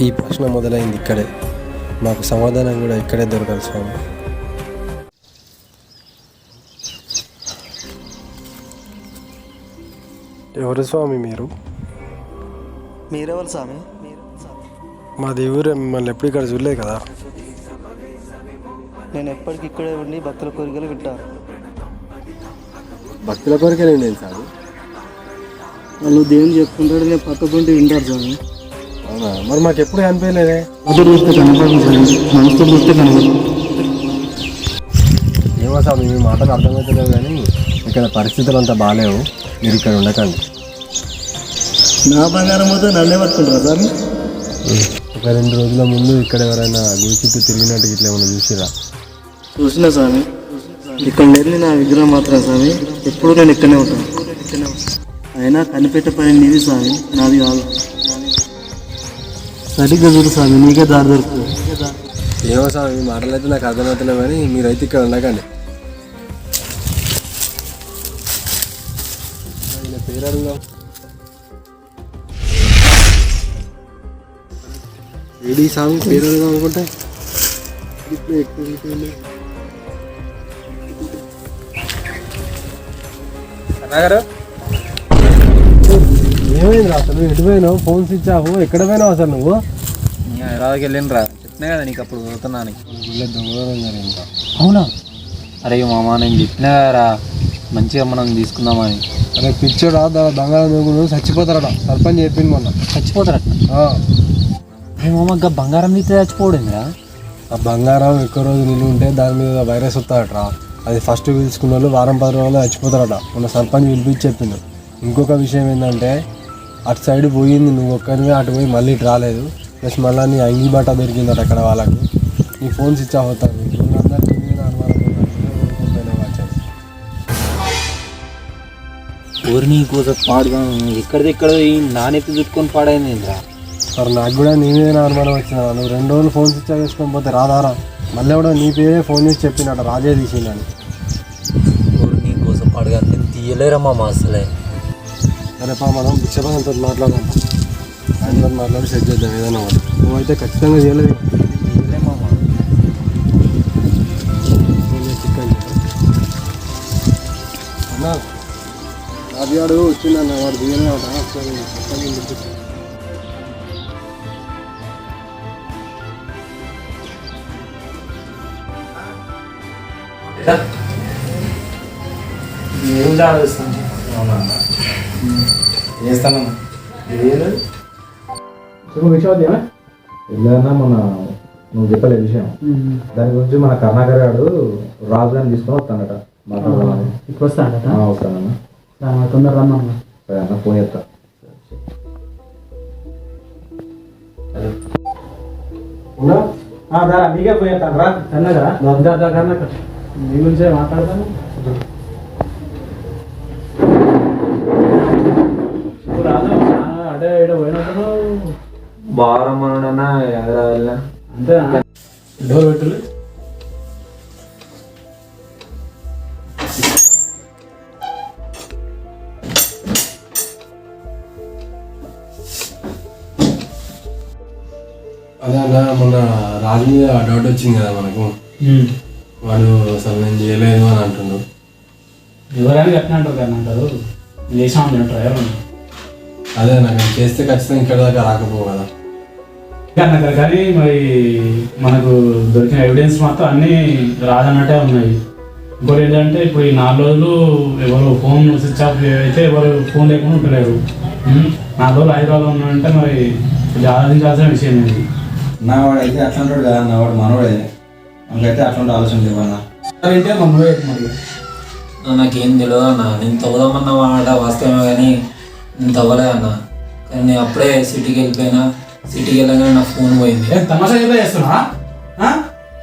ఈ ప్రశ్న మొదలైంది ఇక్కడే. మాకు సమాధానం కూడా ఇక్కడే దొరకాలి స్వామి. ఎవరు స్వామి మీరు? మీరెవరు స్వామి. మా దేవుడు మిమ్మల్ని ఎప్పుడు ఇక్కడ చూడలేదు కదా? నేను ఎప్పటికి ఇక్కడే ఉండి భక్తుల కోరికలు వింటాను భక్తుల కొరకే నేను స్వామి వాళ్ళు దేవుని చెప్పుకుంటాడు నేను పక్కకుంటే వింటారు స్వామి. అవునా? మరి మాకు ఎప్పుడు కనిపించలేదే చూస్తే కనపడదు స్వామి మనసుతో చూస్తే కనపడదు ఏమో స్వామి మీ మాటలు అర్థమవుతలేవు కానీ ఇక్కడ పరిస్థితులు అంతా బాగాలేవు. మీరు ఇక్కడ ఉండకండి. నా బంగారం మొత్తం నన్నే పట్టుకుంటారా స్వామి ఒక రెండు రోజుల ముందు ఇక్కడ ఎవరైనా గుడి చుట్టూ తిరిగినట్టు ఇట్లా ఏమైనా చూసిరా? చూసిన స్వామి. ఇక్కడ లేని నా విగ్రహం మాత్రం స్వామి. ఎప్పుడు నేను ఇక్కడనే ఉంటాను అయినా కనిపెట్టే పని నీది స్వామి. నాది కాదు. సరిగ్గా చూడు స్వామి నీకే దారి దొరుకుతుంది. ఏమో స్వామి మీ మాటలు అయితే నాకు అర్థమవుతలేవు కానీ మీరైతే ఇక్కడ ఉండకండి. పేరు అడుగుదాం. ఏడి స్వామి పేరు అడుగుదాం అనుకుంటే? ఇప్పుడు ఎక్కువ ఏమైంది అసలు? ఎటు పోయినావు? Phone switch off. ఎక్కడ పోయినావు అసలు నువ్వు? హైదరాబాద్కి వెళ్ళినరా చెప్పినా కదా నీకు అప్పుడు పోతున్నాను అవునా? అరే మామ నేను చెప్పినా కదరా. మంచిగా మనం తీసుకుందామని. అరే పిచ్చోడా దాని బంగారం దొంగలు చచ్చిపోతారట. సర్పంచ్ చెప్పింది మొన్న. చచ్చిపోతారట? అరే మామ ఇంకా బంగారం నీతో చచ్చిపోవడేందిరా ఆ బంగారం ఎక్కువ రోజు నిల్వ ఉంటే దాని మీద వైరస్ వస్తాడట అది ఫస్ట్ పిలుచుకున్న వాళ్ళు వారం పది రోజులు చచ్చిపోతారట. మొన్న సర్పంచ్ పిలిపించి చెప్పిండు. ఇంకొక విషయం ఏంటంటే అటు సైడ్ పోయింది నువ్వు ఒక్కరివే అటు పోయి మళ్ళీ ఇటు రాలేదు. ప్లస్ మళ్ళీ నీ అంగి బట్ట దొరికిందట అక్కడ వాళ్ళకి. నీ ఫోన్ స్విచ్ ఆఫ్ అవుతుంది ఊరిని కోసం పాడుగా ఎక్కడిది ఎక్కడ నానెత్తి చుట్టుకొని పాడైందిరా మరి నాకు కూడా నీ మీద అనుమానం వచ్చిందా నువ్వు రెండు రోజులు ఫోన్ స్విచ్ ఆఫ్ చేసుకొని పోతే రాదారా మళ్ళీ కూడా నీ పేరే ఫోన్ చేసి చెప్పినట రాజే తీసిందని ఊరిని కోసం పాడుగా నేను తీయలేరా మామ అసలే. సరే పా మనం బిచ్చపదంతో మాట్లాడదాం ఆయనతో మాట్లాడి సెట్ చేద్దాం ఏదైనా ఒకటి. నువ్వైతే ఖచ్చితంగా చేయలేదు చికెన్ అన్నా అది వాడు వచ్చిందన్న వాడు దిగనే ఉంటా ఒకసారి పక్కన ఏదైనా మన నువ్వు చెప్పలే విషయం. దాని గురించి మన కర్ణాకర్ గారు రాజు అని తీసుకొని వస్తాడట మాట్లాడదామని. వస్తాడట? ఆ, వస్తానన్న తొందర రమ్మన్నా. సరే అన్న ఫోన్ చేస్తా. ఫోన్ చేస్తాను. రా కన్నగా నీ గురించే మాట్లాడతాను. బాగా హైదరాబాద్ అంతే డోర్ పెట్టులు. అదే అన్న మొన్న రాజు మీద డౌట్ వచ్చింది కదా మనకు. వాడు అసలు నేను చేయలేదు అని అంటుండు. ఎవరైనా అంటారు. చేసామని అంటారు ఎవరు అదే నాకు చేస్తే ఖచ్చితంగా ఇక్కడ దాకా రాకపోవు కదా. కానీ అక్కడ కానీ మరి మనకు దొరికిన ఎవిడెన్స్ మాత్రం అన్నీ రాదన్నట్టే ఉన్నాయి. ఇంకోటి ఏంటంటే ఇప్పుడు ఈ నాలుగు రోజులు ఎవరు ఫోన్ స్విచ్ ఆఫ్ అయితే ఎవరు ఫోన్ లేకుండా ఉంటలేరు నాలుగు రోజులు హైదరాబాద్ ఉన్నారంటే మరి కొంచెం ఆలోచించాల్సిన విషయం ఇది. నా వాడు అయితే అట్లా ఉంటాడు కదా నా వాడు మనవాడే. మనకైతే అట్లాంటి ఆలోచన లేవన్నా. అంటే మన మరి. నాకేం తెలియదు అన్న. నేను తవ్వుదామన్న మాట వాస్తవమే కానీ నేను తవ్వలే అన్న. కానీ నేను అప్పుడే సిటీకి వెళ్ళిపోయినా సిటీకి వెళ్ళగానే నా ఫోన్ పోయింది. తమాషా చేద్దా చేస్తున్నా?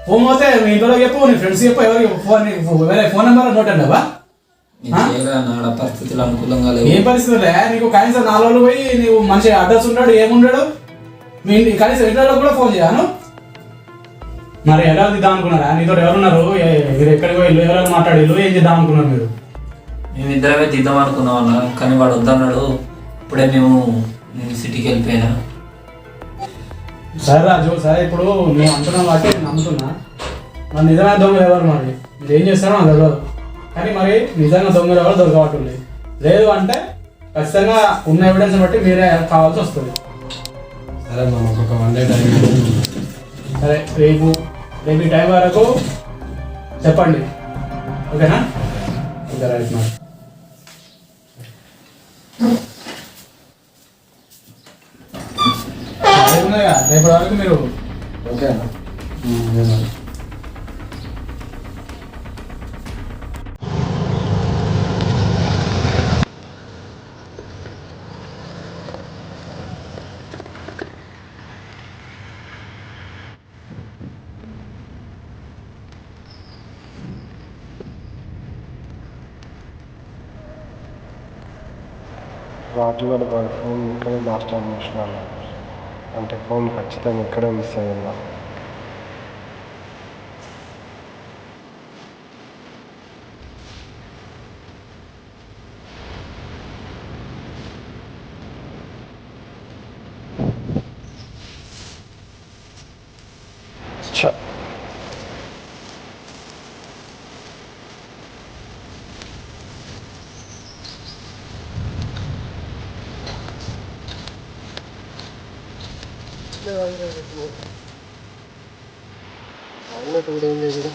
ఫోన్ పోతే మీ ఇంట్లో చెప్పు నీ ఫ్రెండ్స్ చెప్పు ఎవరికి ఫోన్ వేరే ఫోన్ నెంబర్ నోట్ అండి నేను చేయలే అన్న ఆడ పరిస్థితులు అనుకూలంగా లేవు. ఏం పరిస్థితులే నీకు కనీసం నాలుగు రోజులు పోయి నీవు మంచి అడ్రస్ ఉంటాడు ఏముంటాడు మీ కనీసం ఇంట్లో కూడా ఫోన్ చేయను మరి ఎలా దిద్దాం అనుకున్నారా? నీతో ఎవరున్నారు మీరు ఎక్కడికి పోయి ఎవరైనా మాట్లాడిల్లు? ఏం చేద్దాం అనుకున్నారు మీరు? మేమిద్దరమే తీద్దాం అనుకున్నాం అన్న కానీ వాడు వద్దన్నాడు. ఇప్పుడే మేము నేను సిటీకి వెళ్ళిపోయినా. సరే రాజు సరే ఇప్పుడు నువ్వు అంటున్నావు కాబట్టి నేను నమ్ముతున్నా. మరి నిజమైన దొంగలు ఎవరు మరి? మీరు ఏం చేస్తారో నాకు తెలియదు కానీ మరి నిజంగా దొంగలు ఎవరు దొరకబట్టుంది? లేదు అంటే ఖచ్చితంగా ఉన్న ఎవిడెన్స్ బట్టి మీరే కావాల్సి వస్తుంది. సరే మామ ఒక వన్ డే టైం సరే రేపు రేపు ఈ టైం వరకు చెప్పండి. ఓకేనా? ఓకే రైట్ మరి రేపు ఉన్నాయిగా, రేపటి వరకు మీరు ఓకే రాజు గారి వాడి ఫోన్ ఇక్కడే లాస్ట్ టైం చూసినాను. అంటే ఫోన్ ఖచ్చితంగా ఇక్కడే మిస్ అయ్యిందా വീട്ടിൽ ഭയങ്കര കിട്ടുമോ അങ്ങോട്ട് ഇവിടെ ഒന്ന് ഇവിടെ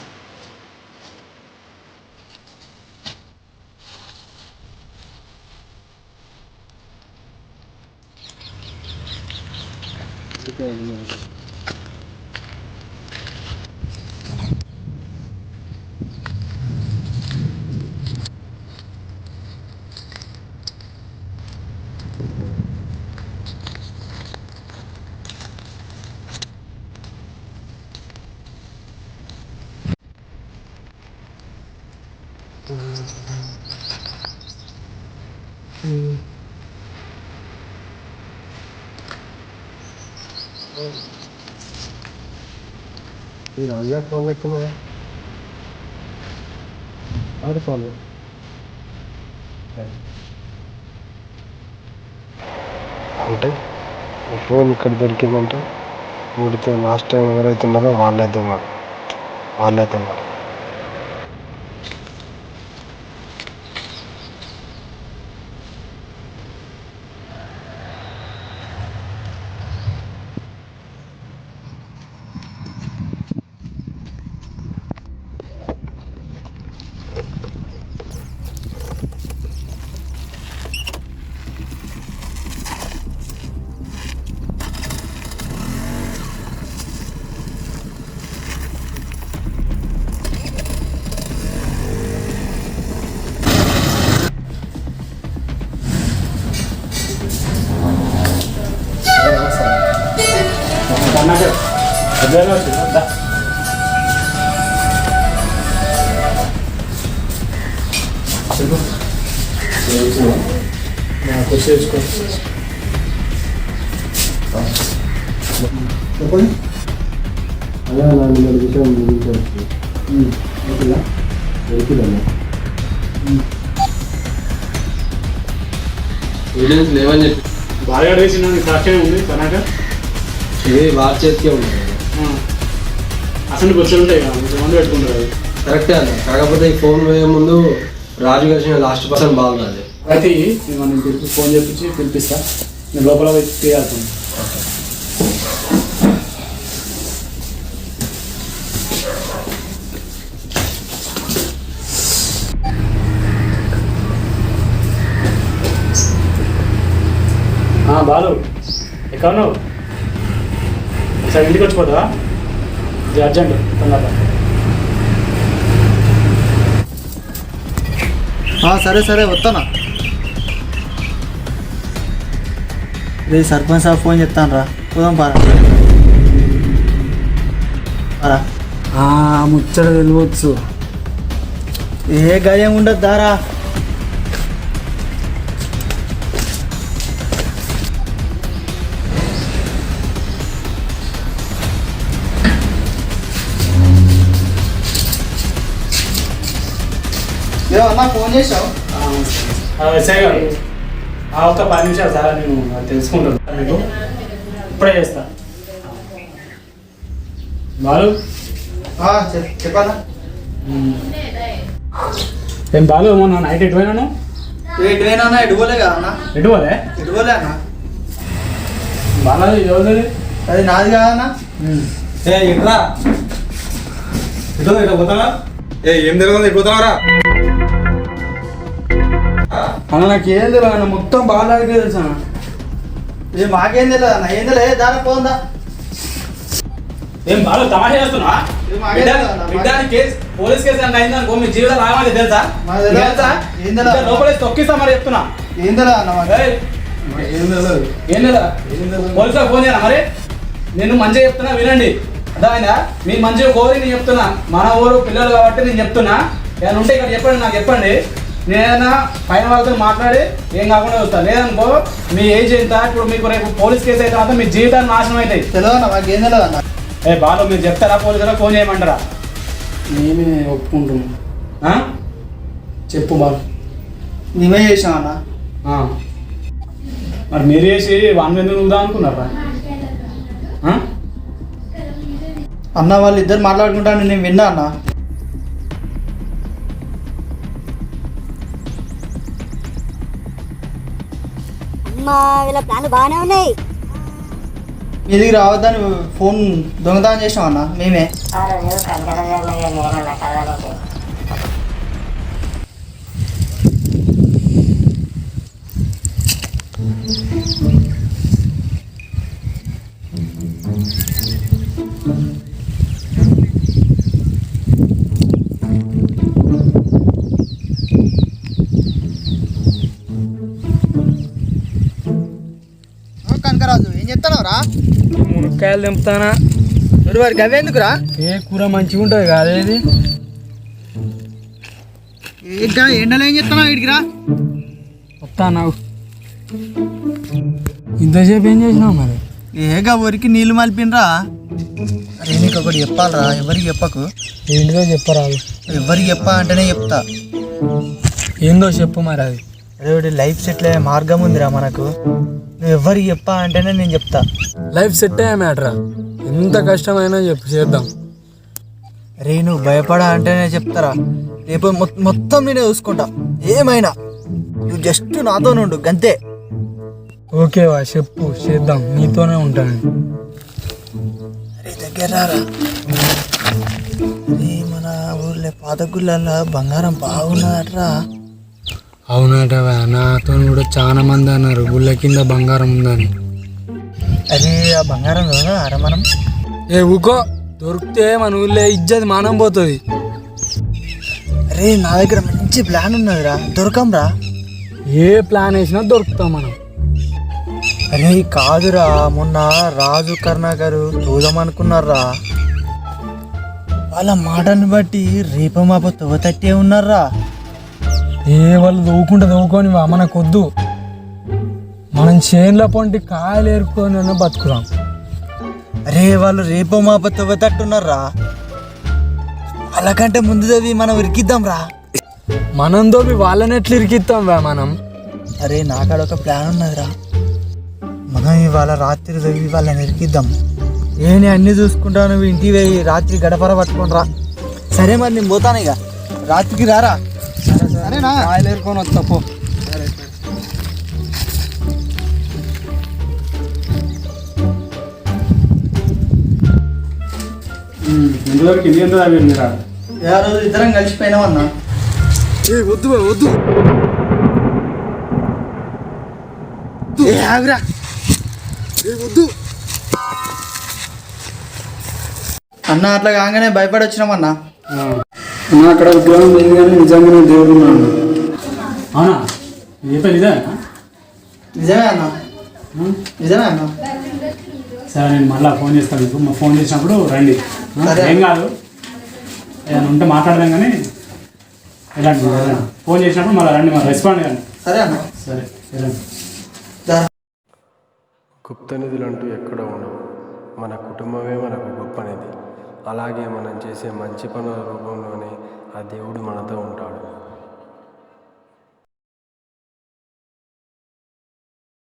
అవునట్టు ఏం లేదు ఈ రాజు గారి ఫోన్ ఎక్కువ అది ఫోన్ అంటే ఫోన్ ఇక్కడ దొరికిందంటే వీడితో లాస్ట్ టైం ఎవరైతే ఉన్నారో వాళ్ళే దొంగ వాళ్ళే దొంగ చెప్పు నాకు చేసుకో చెప్పండి అలా నా నిన్న విషయం ముగించవచ్చు ఓకేనా దొరికిందమ్మా ఎవిడెన్స్ లేవని చెప్పి బాగా వేసిన సాక్ష్యం ఉంది కనుక ఇది వారి చేతికే ఉంది అసలు బస్సులు ఉంటాయి కదా కొంతమంది పెట్టుకుంటారు. కరెక్టే అన్న. కాకపోతే ఈ ఫోన్ పోయే ముందు రాజు కలిసిన లాస్ట్ పర్సన్ బాగున్నది అయితే నేను మనం పిలిపి ఫోన్ చేపించి పిలిపిస్తా. నేను లోపల పోయి తీయాల్సింది. ఆ, బాలు ఎక్కడ ఉన్నావు సరే ఇంటికి వచ్చిపోతావా? ఇది అర్జెంట్ తొందరగా. సరే సరే వస్తానా రే సర్పంచ్ సార్ ఫోన్ చెప్తాను రా పోదాం పారా. పారా. ముచ్చట వెళ్ళవచ్చు ఏ గాయం ఉండదు అన్న ఫోన్ చేసావు? గారు. ఆ ఒక్క పది నిమిషాలు సార్ నేను తెలుసుకుంటాను మీకు. ఇప్పుడే చేస్తా. బాలు? చెప్పాలా ఏం బాలు మొన్న నైట్ ఎటు పోయినాను ఎటువైనా అన్న ఎటుకోలే కదా అన్న. ఎటు పోలే? ఎటుకోలే అన్న. బాలాజీ ఎవరిది? అది నాది కాదా అన్న. ఏ ఎట్లా ఎట్లా ఎట్లా పోతావా? ఏ ఏం జరుగుతుంది? ఎటు పోతావరా అన్న నాకు ఏం తెలియదు అన్న మొత్తం బాగా తెలుసు అన్న. ఇది మాకేం తెలియదు అన్న ఏం తెలియదు దాని పోందా. ఏం బాలు తమాషా చేస్తున్నా? అన్న. పోలీస్ కేసు అంటే అయిందనుకో మీ జీవితం రావాలి తెలుసా. తెలుసా? లోపలేసి తొక్కిస్తా మరి చెప్తున్నా. ఏం తెలియదు అన్న ఏం లేదా పోలీసులకు ఫోన్ చేయనా మరి? నేను మంచిగా చెప్తున్నా వినండి. అర్థమైందా? మీ మంచిగా కోరి నేను చెప్తున్నా. మన ఊరు పిల్లలు కాబట్టి నేను చెప్తున్నా. ఏమైనా ఉంటే ఇక్కడ చెప్పండి నాకు చెప్పండి. నేనైనా పైన వాళ్ళతో మాట్లాడి ఏం కాకుండా వస్తాను లేదనుకో మీ ఏజ్ ఎంత? ఇప్పుడు మీకు రేపు పోలీస్ కేసు అయితే మాత్రం మీ జీవితాన్ని నాశనం అవుతాయి. తెలియదు అన్న మాకు ఏం తెలియదు అన్న ఏ బాలు మీరు చెప్తారా పోలీసులకు? ఫోన్ చేయమంటారా? మేమే ఒప్పుకుంటున్నాం? చెప్పు బాలు. మేమే చేసాం అన్న. మరి మీరు చేసి వన్ మీద నువ్వుదా అనుకున్నారా? అన్న వాళ్ళు ఇద్దరు మాట్లాడుకుంటాను నేను విన్నా అన్న. అమ్మా వీళ్ళ ప్లాన్లు బాగానే ఉన్నాయి. మీ దగ్గర రావద్దని ఫోన్ దొంగతనం చేసాం అన్న? మేమే. మునక్కాయలు దింపుతానా మరి వారికి అవేందుకురా ఏ కూర మంచిగా ఉంటుంది కాదేది ఇంకా ఎండలో ఏం చెప్తున్నావు వీడికి రా. వస్తా నాకు ఇంతసేపు ఏం చేసినావు మరి? ఏగా ఊరికి నీళ్ళు మలిపినరా? అరే నీకు ఒకటి చెప్పాలరా ఎవరికి చెప్పకు? ఏంటిదో చెప్పరాదు ఎవరికి చెప్పా అంటేనే చెప్తా. ఏందో చెప్పు మరి అది. అరే ఒకటి లైఫ్ సెటిల్ అయ్యే మార్గం ఉందిరా మనకు. ఎవరికి చెప్పా అంటేనే నేను చెప్తా. లైఫ్ సెట్ అయ్యే మ్యాటరా ఎంత కష్టమైనా చెప్పు చేద్దాం. అరే నువ్వు భయపడా అంటేనే చెప్తారా? రేపు మొత్తం నేనే చూసుకుంటా. ఏమైనా? నువ్వు జస్ట్ నాతో ఉండు గంతే. ఓకే వా చెప్పు చేద్దాం. నీతోనే ఉంటాను అరే దగ్గర రారా. మన ఊర్లో పాత గుళ్ళల్లో బంగారం బాగున్నదట్రా. అవునటవా నాతో కూడా చాలా మంది అన్నారు. గుళ్ళ కింద బంగారం ఉందని. అరే ఆ బంగారం కదా మనం ఏ ఊకో దొరికితే మన ఊళ్ళో ఇజ్జత్ మానం పోతుంది. అరే నా దగ్గర మంచి ప్లాన్ ఉన్నదిరా. దొరకంరా ఏ ప్లాన్ వేసినా దొరుకుతాం మనం. అరే కాదురా మొన్న రాజు కర్ణాకరు చూద్దామనుకున్నారా వాళ్ళ మాటను బట్టి రేపు మాప తవ్వతట్టే ఉన్నారా? ఏ వాళ్ళు దవ్వుకుంటే దవ్వుకొని వా, మనకొద్దు. మనం చేన్ల పొంటి కాయలు ఏరుకొని బతుకుదాం. అరే వాళ్ళు రేపు మాప తవ్వతట్టున్నారా వాళ్ళకంటే ముందు చదివి మనం ఇరికిద్దాం రా మనం దోపి వాళ్ళని ఎట్లా ఇరికిస్తాం వా మనం? అరే నాకాడ ఒక ప్లాన్ ఉన్నదిరా. మనం ఇవాళ రాత్రి చదివి వాళ్ళని ఇరికిద్దాం. ఏ నేను అన్ని చూసుకుంటా నువ్వు ఇంటికి రాత్రి గడపర పట్టుకొని రా సరే మరి నేను పోతాను ఇక. రాత్రికి రారా? సరేనా? కాయలు ఏరుకొని వస్తా పో. ఇంతవరకు ఇది ఎంత మీరు ఏ రోజు ఇద్దరం కలిసిపోయినామన్నా వద్దు వద్దు. ఏ ఆగురా. అన్న అట్లా కాగానే భయపడి వచ్చినామన్నా అక్కడ ఉద్యోగం లేదు కానీ నిజంగానే దేవుడు ఉన్నాడు అవునా? ఏ పని ఇదే నిజమే అన్న. నిజమే అన్న. సరే నేను మళ్ళీ ఫోన్ చేస్తాను మీకు. మా ఫోన్ చేసినప్పుడు రండి. సరే. ఏం కాదు. ఏదైనా ఉంటే మాట్లాడదాం కానీ ఎలాంటి ఫోన్ చేసినప్పుడు మళ్ళీ రండి మళ్ళీ రెస్పాండ్ కానీ సరే అన్న. సరే వెళ్ళండి. గుప్త నిధులు అంటూ ఎక్కడో ఉండవు. మన కుటుంబమే మనకు గొప్ప నిధి. అలాగే మనం చేసే మంచి పనుల రూపంలోనే ఆ దేవుడు మనతో ఉంటాడు.